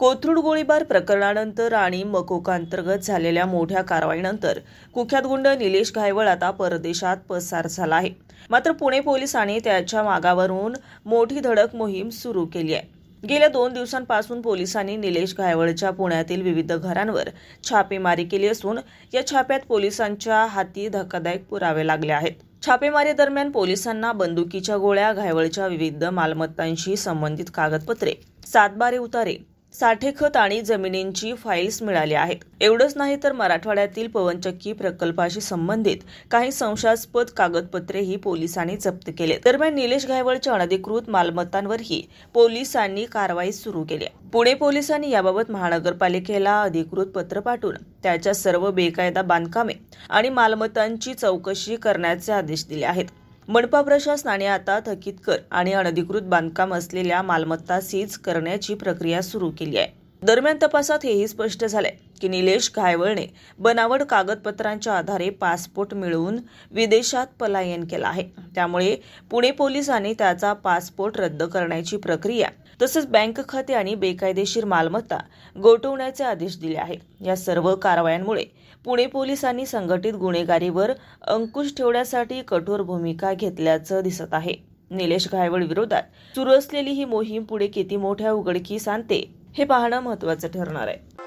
कोथरूड गोळीबार प्रकरणानंतर आणि मकोका अंतर्गत झालेल्या मोठ्या कारवाईनंतर कुख्यात गुंड निलेश घायवळ आता परदेशात पसार झाला आहे. मात्र पुणे पोलिसांनी त्याच्या मागावरून मोठी धडक मोहीम सुरू केली आहे. गेल्या दोन दिवसांपासून पोलिसांनी निलेश घायवळच्या पुण्यातील विविध घरांवर छापेमारी केली असून या छाप्यात पोलिसांच्या हाती धक्कादायक पुरावे लागले आहेत. छापेमारी दरम्यान पोलिसांना बंदुकीच्या गोळ्या घायवळच्या विविध मालमत्तांशी संबंधित कागदपत्रे सातबारे उतारे साठेखत आणि जमिनींची फाईल्स मिळाली आहेत. एवढंच नाही तर मराठवाड्यातील पवनचक्की प्रकल्पाशी संबंधित काही संशयास्पद कागदपत्रेही पोलिसांनी जप्त केले. दरम्यान निलेश घायवळच्या अनधिकृत मालमत्तांवरही पोलिसांनी कारवाई सुरू केली पुणे पोलिसांनी याबाबत महानगरपालिकेला अधिकृत पत्र पाठवून त्याच्या सर्व बेकायदा बांधकामे आणि मालमत्तांची चौकशी करण्याचे आदेश दिले आहेत. मनपा प्रशासनाने आता थकीत कर आणि अनधिकृत बांधकाम असलेल्या मालमत्ता सीज करण्याची प्रक्रिया सुरू केली आहे. दरम्यान तपासात हेही स्पष्ट झालंय की निलेश घायवळने बनावट कागदपत्रांच्या आधारे पासपोर्ट मिळवून विदेशात पलायन केलं आहे. त्यामुळे पुणे पोलिसांनी त्याचा पासपोर्ट रद्द करण्याची प्रक्रिया तसंच बँक खाते आणि बेकायदेशीर मालमत्ता गोठवण्याचे आदेश दिले आहेत या सर्व कारवायांमुळे पुणे पोलिसांनी संघटित गुन्हेगारीवर अंकुश ठेवण्यासाठी कठोर भूमिका घेतल्याचं दिसत आहे. निलेश घायवळ विरोधात सुरू असलेली ही मोहीम पुढे किती मोठ्या उघडकीस आणते हे पाहणं महत्वाचं ठरणार आहे.